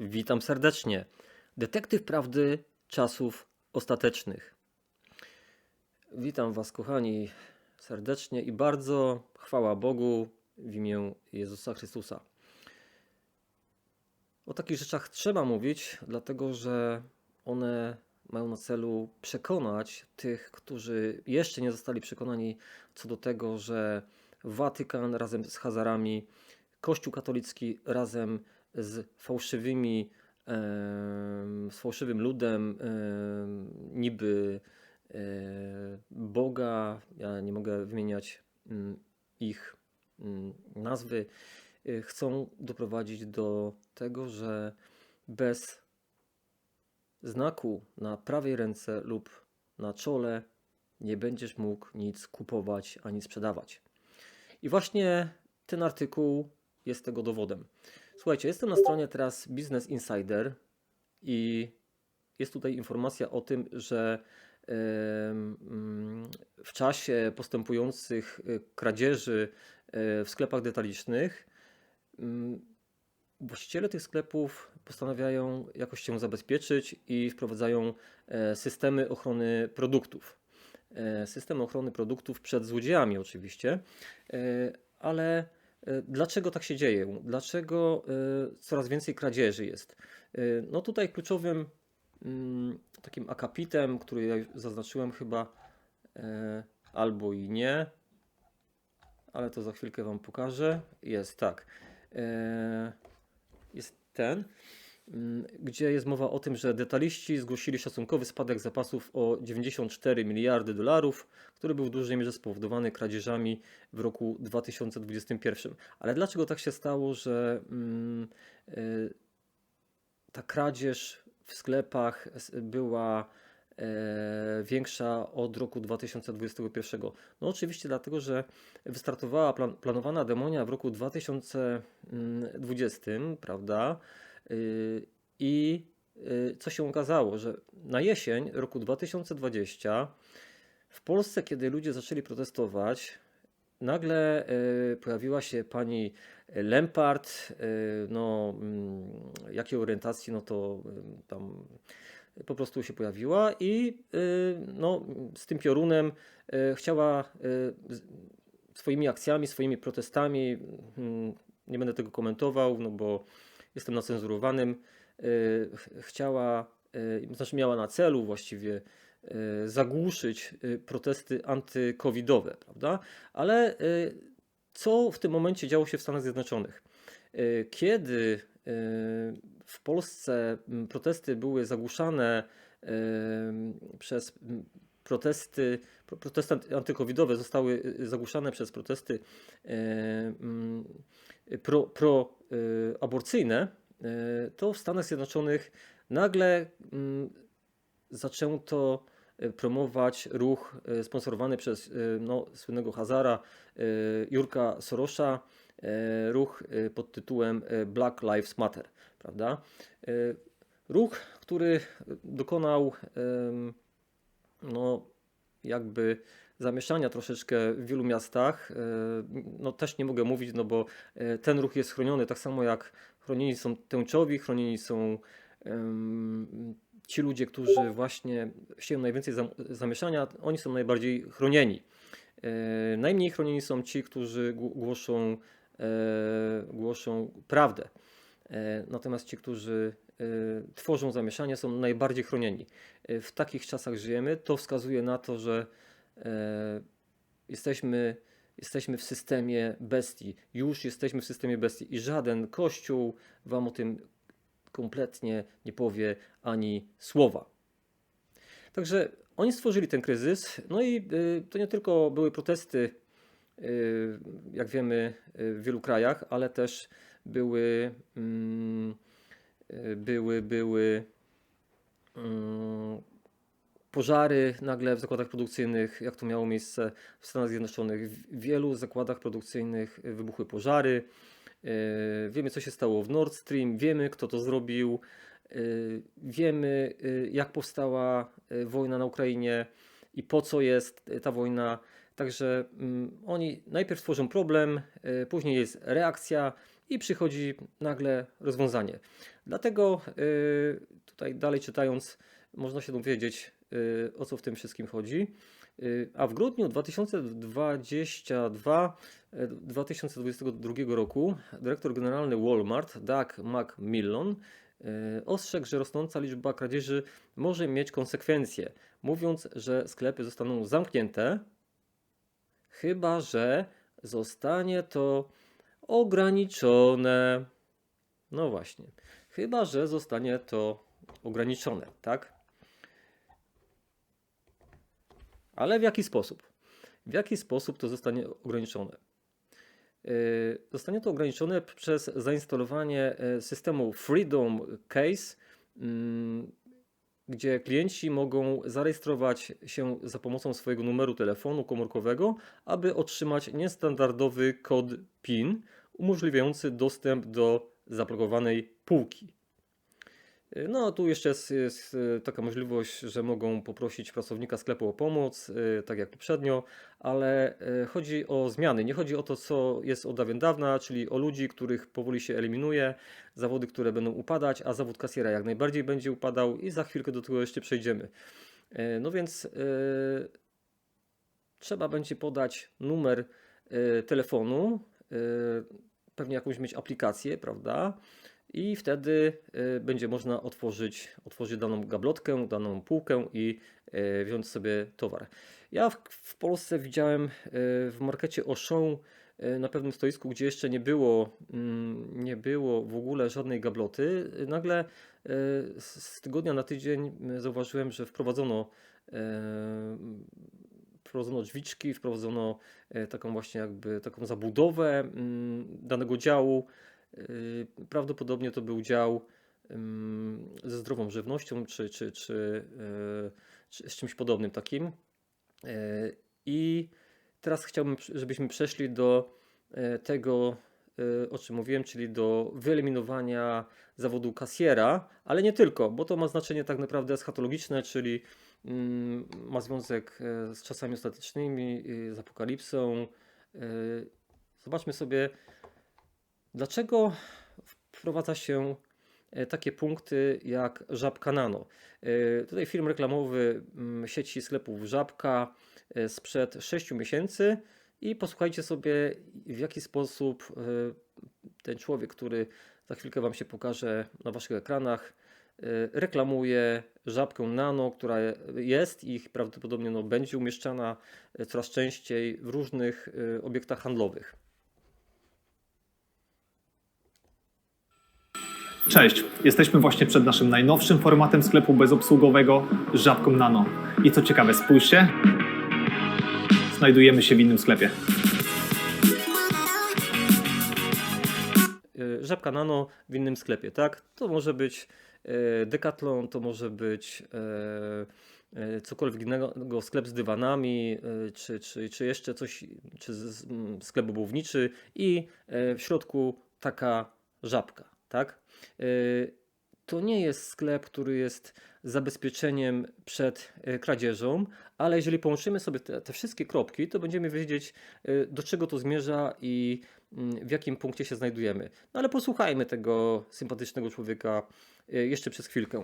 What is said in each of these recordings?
Witam serdecznie. Detektyw prawdy czasów ostatecznych. Witam Was, kochani, serdecznie i bardzo chwała Bogu w imię Jezusa Chrystusa. O takich rzeczach trzeba mówić, dlatego że one mają na celu przekonać tych, którzy jeszcze nie zostali przekonani co do tego, że Watykan razem z Hazarami, Kościół katolicki razem z fałszywymi, em, z fałszywym ludem, em, niby e, Boga, ja nie mogę wymieniać mm, ich mm, nazwy, y, chcą doprowadzić do tego, że bez znaku na prawej ręce lub na czole nie będziesz mógł nic kupować ani sprzedawać. I właśnie ten artykuł jest tego dowodem. Słuchajcie, jestem na stronie teraz Business Insider i jest tutaj informacja o tym, że w czasie postępujących y, kradzieży e, w sklepach detalicznych mm, właściciele tych sklepów postanawiają jakoś się zabezpieczyć i wprowadzają e, systemy ochrony produktów. E, Systemy ochrony produktów przed złodziejami, oczywiście, E, ale e, dlaczego tak się dzieje? Dlaczego e, coraz więcej kradzieży jest? E, No tutaj kluczowym mm, takim akapitem, który ja zaznaczyłem chyba e, albo i nie, ale to za chwilkę Wam pokażę. Jest tak. E, Jest ten, gdzie jest mowa o tym, że detaliści zgłosili szacunkowy spadek zapasów o 94 miliardy dolarów, który był w dużej mierze spowodowany kradzieżami w roku 2021. Ale dlaczego tak się stało, że mm, y, ta kradzież w sklepach była e, większa od roku 2021. No oczywiście dlatego, że wystartowała plan, planowana demonia w roku 2020, prawda? I y, co się okazało, że na jesień roku 2020 w Polsce, kiedy ludzie zaczęli protestować, nagle y, pojawiła się pani Lempart, y, no mm, jakiej orientacji, no to tam po prostu się pojawiła i no, z tym piorunem chciała swoimi akcjami, swoimi protestami, mm, nie będę tego komentował, no bo jestem nacenzurowanym, y, ch- chciała, y, znaczy miała na celu właściwie y, zagłuszyć y, protesty antykowidowe, prawda? Ale y, co w tym momencie działo się w Stanach Zjednoczonych? Y, Kiedy y, w Polsce protesty były zagłuszane y, przez protesty, pro- protesty anty- antykowidowe zostały y, zagłuszane przez protesty y, mm, pro, y, y, to w Stanach Zjednoczonych nagle mm, zaczęto y, promować ruch y, sponsorowany przez no, słynnego Hazara Jurka Sorosza, ruch pod tytułem Black Lives Matter, prawda? Ruch, który dokonał no, jakby zamieszania troszeczkę w wielu miastach. E, No też nie mogę mówić, no bo e, ten ruch jest chroniony tak samo jak chronieni są tęczowi, chronieni są ci ludzie, którzy właśnie sieją najwięcej zam- zamieszania, oni są najbardziej chronieni. E, Najmniej chronieni są ci, którzy gł- głoszą, głoszą prawdę. Natomiast ci, którzy tworzą zamieszanie, są najbardziej chronieni. E, W takich czasach żyjemy. To wskazuje na to, że e, jesteśmy, jesteśmy w systemie bestii. Już jesteśmy w systemie bestii i żaden kościół wam o tym kompletnie nie powie ani słowa. Także oni stworzyli ten kryzys. No i y, to nie tylko były protesty, y, jak wiemy, y, w wielu krajach, ale też były, mm, y, były, były mm, pożary nagle w zakładach produkcyjnych, jak to miało miejsce w Stanach Zjednoczonych. W wielu zakładach produkcyjnych y, wybuchły pożary. Y, Wiemy, co się stało w Nord Stream, wiemy, kto to zrobił, y, wiemy, y, jak powstała y, wojna na Ukrainie i po co jest y, ta wojna. Także mm, oni najpierw tworzą problem, y, później jest reakcja, i przychodzi nagle rozwiązanie. Dlatego y, tutaj dalej czytając, można się dowiedzieć, y, o co w tym wszystkim chodzi. Y, A w grudniu 2022 e, 2022 roku dyrektor generalny Walmart, Doug McMillon, e, ostrzegł, że rosnąca liczba kradzieży może mieć konsekwencje, mówiąc, że sklepy zostaną zamknięte, chyba że zostanie to ograniczone. No właśnie, chyba że zostanie to ograniczone, tak? Ale w jaki sposób? W jaki sposób to zostanie ograniczone? Yy, Zostanie to ograniczone przez zainstalowanie e, systemu Freedom Case, mm, gdzie klienci mogą zarejestrować się za pomocą swojego numeru telefonu komórkowego, aby otrzymać niestandardowy kod PIN umożliwiający dostęp do zablokowanej półki. No, tu jeszcze jest, jest e, taka możliwość, że mogą poprosić pracownika sklepu o pomoc, e, tak jak poprzednio, ale chodzi o zmiany. Nie chodzi o to, co jest od dawien dawna, czyli o ludzi, których powoli się eliminuje, zawody, które będą upadać, a zawód kasjera jak najbardziej będzie upadał i za chwilkę do tego jeszcze przejdziemy. No więc e, trzeba będzie podać numer e, telefonu, e, pewnie jakąś mieć aplikację, prawda? I wtedy e, będzie można otworzyć, otworzyć daną gablotkę, daną półkę i e, wziąć sobie towar. Ja w, w Polsce widziałem e, w markecie Auchan na pewnym stoisku, gdzie jeszcze nie było, mm, nie było w ogóle żadnej gabloty. Nagle z tygodnia na tydzień zauważyłem, że wprowadzono wprowadzono drzwiczki, wprowadzono e, taką właśnie jakby taką zabudowę mm, danego działu. Y, Prawdopodobnie to był dział ym, ze zdrową żywnością, czy, czy, czy, e, czy z czymś podobnym takim. E, I teraz chciałbym, żebyśmy przeszli do e, tego, e, o czym mówiłem, czyli do wyeliminowania zawodu kasjera, ale nie tylko, bo to ma znaczenie tak naprawdę eschatologiczne, czyli mm, ma związek e, z czasami ostatecznymi, y, z apokalipsą. E, Zobaczmy sobie, Dlaczego wprowadza się e, takie punkty jak Żabka Nano? E, Tutaj film reklamowy mm, sieci sklepów Żabka e, sprzed 6 miesięcy i posłuchajcie sobie w jaki sposób e, ten człowiek, który za chwilkę Wam się pokaże na Waszych ekranach, e, reklamuje Żabkę Nano, która jest i prawdopodobnie no, będzie umieszczana e, coraz częściej w różnych e, obiektach handlowych. Cześć, jesteśmy właśnie przed naszym najnowszym formatem sklepu bezobsługowego Żabką Nano. I co ciekawe, spójrzcie, znajdujemy się w innym sklepie. y, Żabka Nano w innym sklepie, tak? To może być Decathlon, to może być e, e, cokolwiek innego, sklep z dywanami, e, czy, czy, czy jeszcze coś, czy sklep obuwniczy i e, w środku taka żabka, tak? E, To nie jest sklep, który jest zabezpieczeniem przed e, kradzieżą, ale jeżeli połączymy sobie te, te wszystkie kropki, to będziemy wiedzieć, e, do czego to zmierza i w jakim punkcie się znajdujemy. No ale posłuchajmy tego sympatycznego człowieka e, jeszcze przez chwilkę.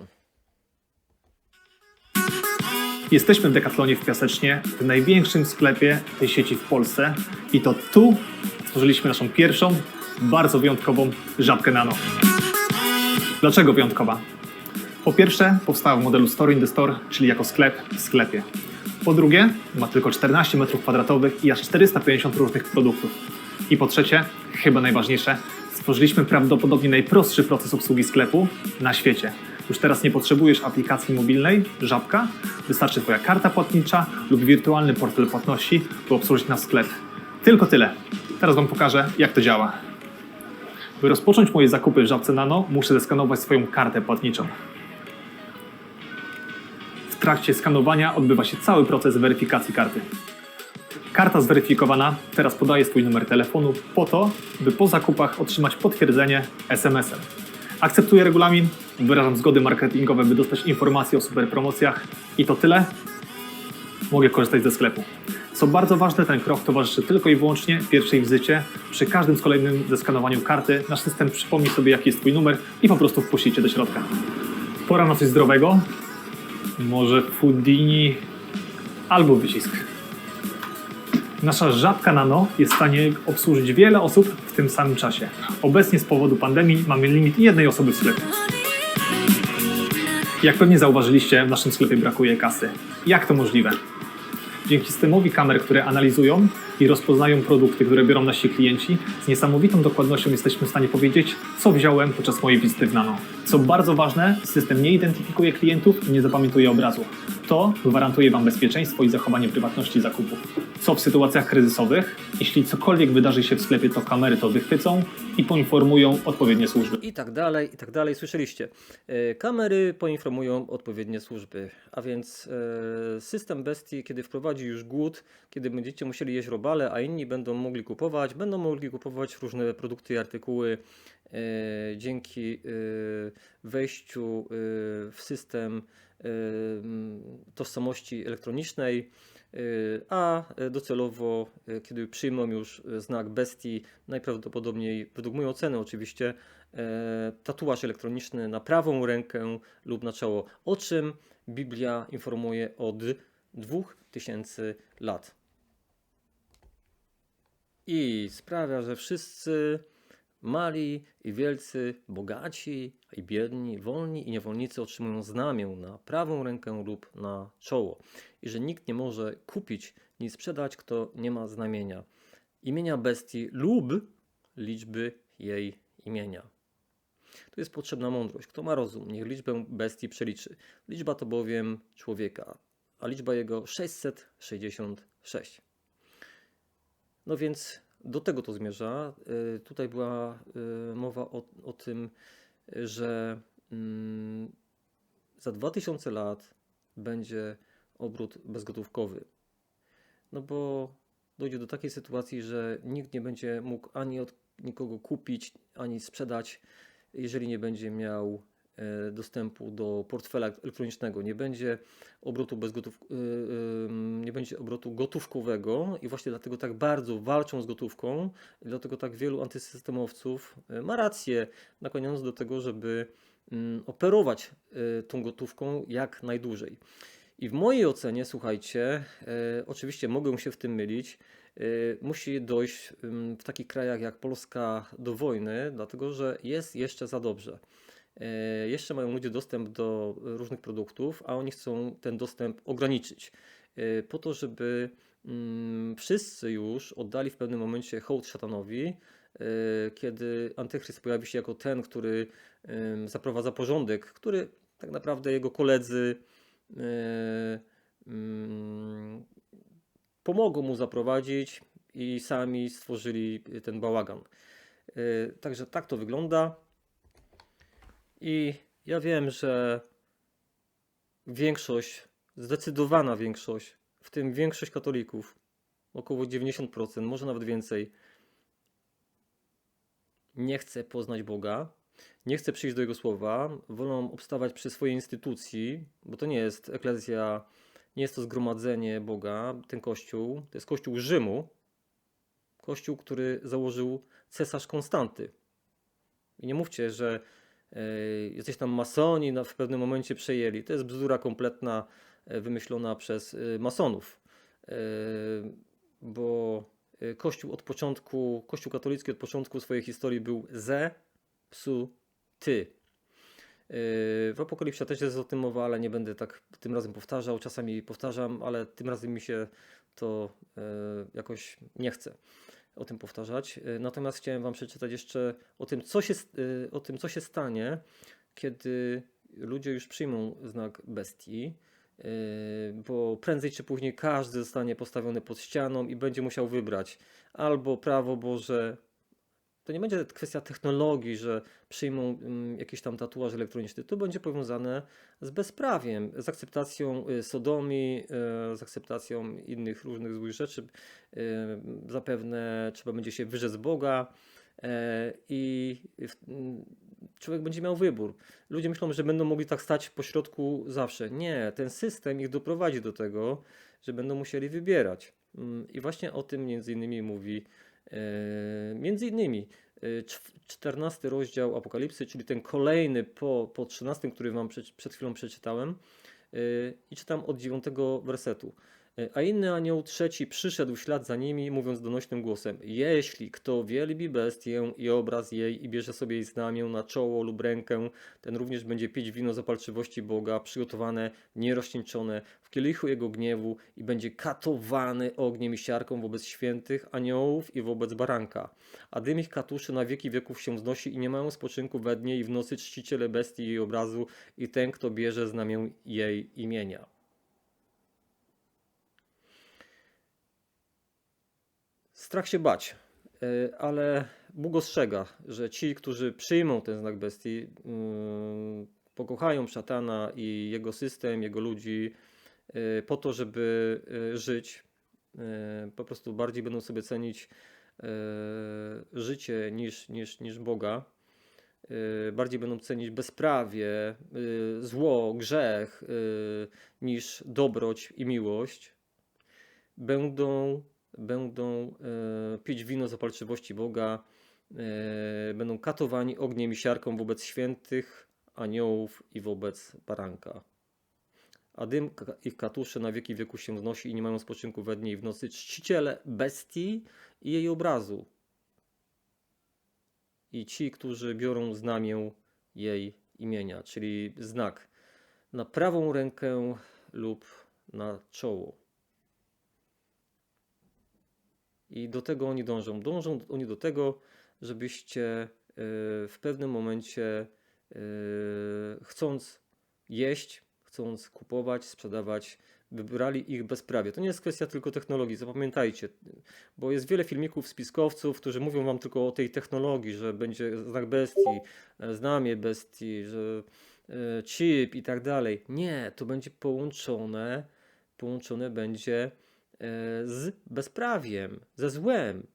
Jesteśmy w Decathlonie w Piasecznie, w największym sklepie tej sieci w Polsce. I to tu stworzyliśmy naszą pierwszą, bardzo wyjątkową Żabkę Nano. Dlaczego wyjątkowa? Po pierwsze, powstała w modelu Store in the Store, czyli jako sklep w sklepie. Po drugie, ma tylko 14 m2 i aż 450 różnych produktów. I po trzecie, chyba najważniejsze, stworzyliśmy prawdopodobnie najprostszy proces obsługi sklepu na świecie. Już teraz nie potrzebujesz aplikacji mobilnej, żabka, wystarczy Twoja karta płatnicza lub wirtualny portfel płatności, by obsłużyć nasz sklep. Tylko tyle. Teraz Wam pokażę, jak to działa. By rozpocząć moje zakupy w Żabce Nano, muszę zeskanować swoją kartę płatniczą. W trakcie skanowania odbywa się cały proces weryfikacji karty. Karta zweryfikowana teraz podaje swój numer telefonu po to, by po zakupach otrzymać potwierdzenie SMS-em. Akceptuję regulamin, wyrażam zgody marketingowe, by dostać informacje o super promocjach i to tyle. Mogę korzystać ze sklepu. Co bardzo ważne, ten krok towarzyszy tylko i wyłącznie pierwszej wizycie. Przy każdym z kolejnym zeskanowaniu karty nasz system przypomni sobie, jaki jest Twój numer i po prostu wpuści Cię do środka. Pora na coś zdrowego. Może Houdini albo wycisk. Nasza żabka nano jest w stanie obsłużyć wiele osób w tym samym czasie. Obecnie z powodu pandemii mamy limit jednej osoby w sklepie. Jak pewnie zauważyliście, w naszym sklepie brakuje kasy. Jak to możliwe? Dzięki systemowi kamer, które analizują i rozpoznają produkty, które biorą nasi klienci, z niesamowitą dokładnością jesteśmy w stanie powiedzieć, co wziąłem podczas mojej wizyty w Nano. Co bardzo ważne, system nie identyfikuje klientów i nie zapamiętuje obrazu. To gwarantuje Wam bezpieczeństwo i zachowanie prywatności zakupów. Co w sytuacjach kryzysowych? Jeśli cokolwiek wydarzy się w sklepie, to kamery to wychwycą i poinformują odpowiednie służby. I tak dalej, i tak dalej. Słyszeliście. E, Kamery poinformują odpowiednie służby. A więc e, system bestii, kiedy wprowadzi już głód, kiedy będziecie musieli jeść robale, a inni będą mogli kupować, będą mogli kupować różne produkty i artykuły dzięki e, wejściu e, w system e, tożsamości elektronicznej. A e, docelowo, e, kiedy przyjmą już e, znak bestii, najprawdopodobniej, według mojej oceny oczywiście, e, tatuaż elektroniczny na prawą rękę lub na czoło, o czym Biblia informuje od 2000 lat. I sprawia, że wszyscy mali i wielcy, bogaci i biedni, wolni i niewolnicy otrzymują znamię na prawą rękę lub na czoło. I że nikt nie może kupić ni sprzedać, kto nie ma znamienia imienia bestii lub liczby jej imienia. Tu jest potrzebna mądrość. Kto ma rozum, niech liczbę bestii przeliczy. Liczba to bowiem człowieka, a liczba jego 666. No więc do tego to zmierza. Y, Tutaj była y, mowa o, o tym, że mm, za 2000 lat będzie obrót bezgotówkowy. No bo dojdzie do takiej sytuacji, że nikt nie będzie mógł ani od nikogo kupić, ani sprzedać, jeżeli nie będzie miał dostępu do portfela elektronicznego, nie będzie obrotu bezgotów, y, y, nie będzie obrotu gotówkowego i właśnie dlatego tak bardzo walczą z gotówką dlatego tak wielu antysystemowców ma rację, nakłaniając do tego, żeby mm, operować tą gotówką jak najdłużej. I w mojej ocenie, słuchajcie, e, oczywiście mogę się w tym mylić, e, musi dojść ym, w takich krajach jak Polska do wojny, dlatego że jest jeszcze za dobrze. E, jeszcze mają ludzie dostęp do różnych produktów, a oni chcą ten dostęp ograniczyć. E, po to, żeby mm, wszyscy już oddali w pewnym momencie hołd szatanowi, e, kiedy Antychryst pojawi się jako ten, który zaprowadza porządek, który tak naprawdę jego koledzy mm, pomogą mu zaprowadzić i sami stworzyli ten bałagan. Także tak to wygląda. I ja wiem, że większość, zdecydowana większość, w tym większość katolików, około 90%, może nawet więcej, nie chce poznać Boga, nie chce przyjść do Jego słowa, wolą obstawać przy swojej instytucji, bo to nie jest eklezja, nie jest to zgromadzenie Boga, ten kościół, to jest kościół Rzymu, kościół, który założył cesarz Konstanty. I nie mówcie, że e, jacyś tam masoni na, w pewnym momencie przejęli. To jest bzdura kompletna, e, wymyślona przez e, masonów. Bo Kościół od początku, Kościół katolicki od początku swojej historii był ze, psu, ty. W Apokalipsie też jest o tym mowa, ale nie będę tak tym razem powtarzał. Czasami powtarzam, ale tym razem mi się to jakoś nie chce o tym powtarzać. Yy, Natomiast chciałem Wam przeczytać jeszcze o tym, co się, yy, o tym, co się stanie, kiedy ludzie już przyjmą znak bestii. Yy, Bo prędzej czy później każdy zostanie postawiony pod ścianą i będzie musiał wybrać albo prawo Boże, to nie będzie kwestia technologii, że przyjmą mm, jakiś tam tatuaż elektroniczny. To będzie powiązane z bezprawiem, z akceptacją y, sodomii, y, z akceptacją innych różnych złych rzeczy. Y, Zapewne trzeba będzie się wyrzec Boga e, i mm, człowiek będzie miał wybór. Ludzie myślą, że będą mogli tak stać po środku zawsze. Nie, ten system ich doprowadzi do tego, że będą musieli wybierać. Mm, I właśnie o tym między innymi mówi między innymi e, czw- 14 rozdział Apokalipsy, czyli ten kolejny po, po 13, który wam przed, przed chwilą przeczytałem. E, I czytam od 9 wersetu. E, A inny anioł trzeci przyszedł w ślad za nimi, mówiąc donośnym głosem: Jeśli kto wielbi bestię i obraz jej i bierze sobie jej znamię na czoło lub rękę, ten również będzie pić wino zapalczywości Boga, przygotowane, nierozcieńczone w kielichu jego gniewu i będzie katowany ogniem i siarką wobec świętych aniołów i wobec baranka. A dym ich katuszy na wieki wieków się wznosi i nie mają spoczynku we dnie i w nocy czciciele bestii i jej obrazu i ten, kto bierze znamię jej imienia. Strach się bać, y, ale Bóg ostrzega, że ci, którzy przyjmą ten znak bestii, mm, pokochają szatana i jego system, jego ludzi, y, po to, żeby y, żyć, po prostu bardziej będą sobie cenić życie niż, niż, niż Boga. Bardziej będą cenić bezprawie, zło, grzech niż dobroć i miłość. Będą będą e, pić wino zapalczywości Boga, e, będą katowani ogniem i siarką wobec świętych aniołów i wobec baranka. A dym ich katusze na wieki wieku się wznosi i nie mają spoczynku we dnie i w nocy czciciele bestii i jej obrazu. I ci, którzy biorą znamię jej imienia, czyli znak na prawą rękę lub na czoło. I do tego oni dążą. Dążą oni do tego, żebyście e, w pewnym momencie, e, chcąc jeść, chcąc kupować, sprzedawać, wybrali ich bezprawie. To nie jest kwestia tylko technologii, zapamiętajcie, bo jest wiele filmików spiskowców, którzy mówią wam tylko o tej technologii, że będzie znak bestii, e, znamie bestii, że chip i tak dalej. Nie, to będzie połączone, połączone będzie z bezprawiem, ze złem.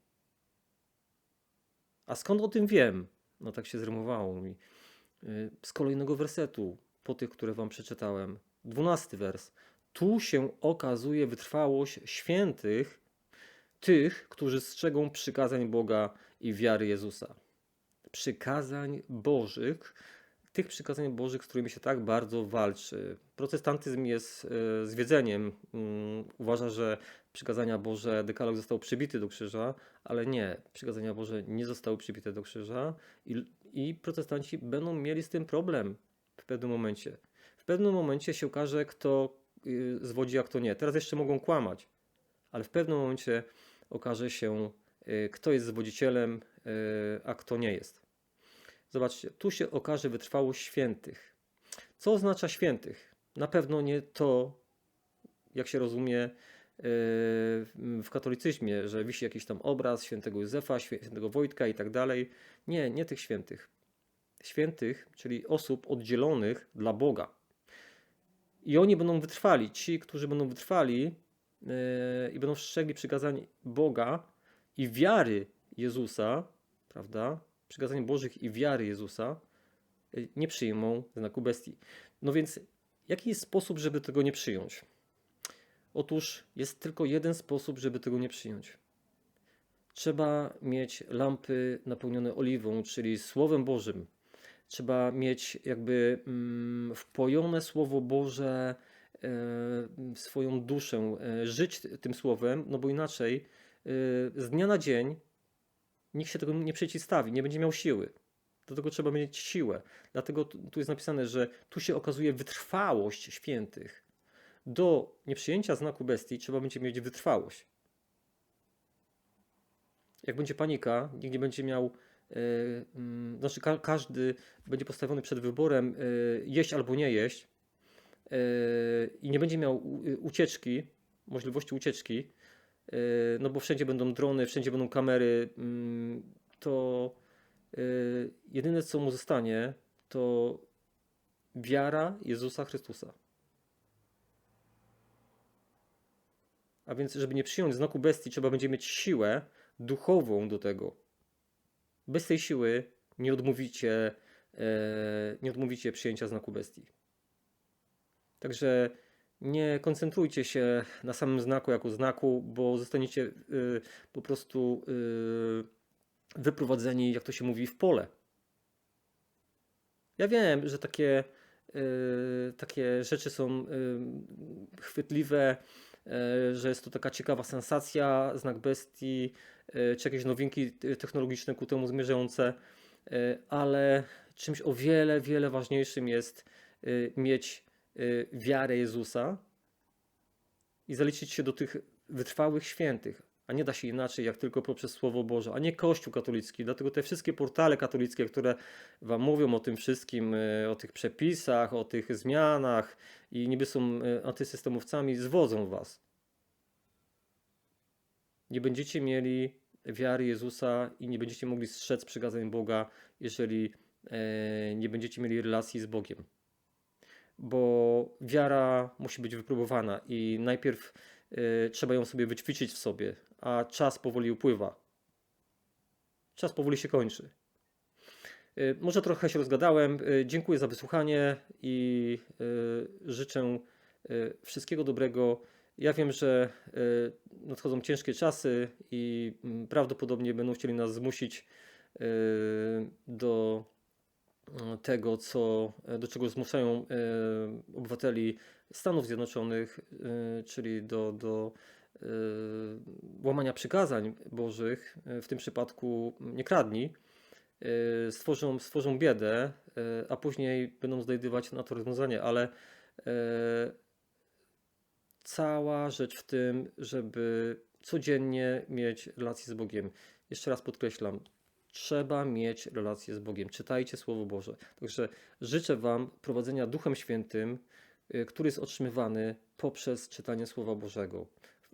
A skąd o tym wiem? No tak się zrymowało mi. Y, Z kolejnego wersetu, po tych, które wam przeczytałem. Dwunasty wers. Tu się okazuje wytrwałość świętych, tych, którzy strzegą przykazań Boga i wiary Jezusa. Przykazań Bożych, tych przykazań Bożych, z którymi się tak bardzo walczy. Protestantyzm jest e, zwiedzeniem. Mm, Uważa, że przykazania Boże, dekalog został przybity do krzyża, ale nie, przykazania Boże nie zostały przybite do krzyża i, i protestanci będą mieli z tym problem w pewnym momencie. W pewnym momencie się okaże, kto y, zwodzi, a kto nie. Teraz jeszcze mogą kłamać, ale w pewnym momencie okaże się, y, kto jest zwodzicielem, y, a kto nie jest. Zobaczcie, tu się okaże wytrwałość świętych. Co oznacza świętych? Na pewno nie to, jak się rozumie yy, w katolicyzmie, że wisi jakiś tam obraz świętego Józefa, świętego Wojtka i tak dalej. Nie, nie tych świętych. Świętych, czyli osób oddzielonych dla Boga. I oni będą wytrwali. Ci, którzy będą wytrwali yy, i będą strzegli przykazań Boga i wiary Jezusa, prawda? Przykazań Bożych i wiary Jezusa, yy, nie przyjmą znaku bestii. No więc, jaki jest sposób, żeby tego nie przyjąć? Otóż jest tylko jeden sposób, żeby tego nie przyjąć. Trzeba mieć lampy napełnione oliwą, czyli Słowem Bożym. Trzeba mieć jakby mm, wpojone Słowo Boże e, swoją duszę, e, żyć tym Słowem, no bo inaczej e, z dnia na dzień nikt się tego nie przeciwstawi, nie będzie miał siły. Do tego trzeba mieć siłę. Dlatego tu jest napisane, że tu się okazuje wytrwałość świętych. Do nieprzyjęcia znaku bestii trzeba będzie mieć wytrwałość. Jak będzie panika, nikt nie będzie miał, e, mm, znaczy ka każdy będzie postawiony przed wyborem e, jeść albo nie jeść e, i nie będzie miał ucieczki, możliwości ucieczki, no bo wszędzie będą drony, wszędzie będą kamery, mm, to e, jedyne co mu zostanie to wiara Jezusa Chrystusa. A więc, żeby nie przyjąć znaku bestii, trzeba będzie mieć siłę duchową do tego. Bez tej siły nie odmówicie, e, nie odmówicie przyjęcia znaku bestii. Także Nie koncentrujcie się na samym znaku jako znaku, bo zostaniecie y, po prostu y, wyprowadzeni, jak to się mówi, w pole. Ja wiem, że takie, y, takie rzeczy są y, chwytliwe, y, że jest to taka ciekawa sensacja, znak bestii, y, czy jakieś nowinki technologiczne ku temu zmierzające, y, ale czymś o wiele, wiele ważniejszym jest y, mieć wiarę Jezusa i zaliczyć się do tych wytrwałych świętych. A nie da się inaczej, jak tylko poprzez Słowo Boże, a nie Kościół katolicki. Dlatego te wszystkie portale katolickie, które Wam mówią o tym wszystkim, y, o tych przepisach, o tych zmianach i niby są y, antysystemowcami, zwodzą Was. Nie będziecie mieli wiary Jezusa i nie będziecie mogli strzec przykazań Boga, jeżeli e, nie będziecie mieli relacji z Bogiem. Bo wiara musi być wypróbowana i najpierw e, trzeba ją sobie wyćwiczyć w sobie, a czas powoli upływa. Czas powoli się kończy. E, Może trochę się rozgadałem. E, Dziękuję za wysłuchanie i e, życzę e, wszystkiego dobrego. Ja wiem, że e, nadchodzą ciężkie czasy i mm, prawdopodobnie będą chcieli nas zmusić e, do tego, co, do czego zmuszają e, obywateli Stanów Zjednoczonych, e, czyli do, do e, łamania przykazań Bożych, w tym przypadku nie kradnij, stworzą, stworzą biedę, a później będą znajdywać na to rozwiązanie, ale cała rzecz w tym, żeby codziennie mieć relację z Bogiem. Jeszcze raz podkreślam, trzeba mieć relację z Bogiem. Czytajcie Słowo Boże. Także życzę Wam prowadzenia Duchem Świętym, y, który jest otrzymywany poprzez czytanie Słowa Bożego.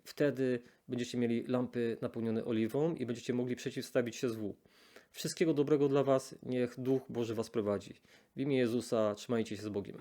Wtedy będziecie mieli lampy napełnione oliwą i będziecie mogli przeciwstawić się złu. Wszystkiego dobrego dla Was. Niech Duch Boży Was prowadzi. W imię Jezusa trzymajcie się z Bogiem.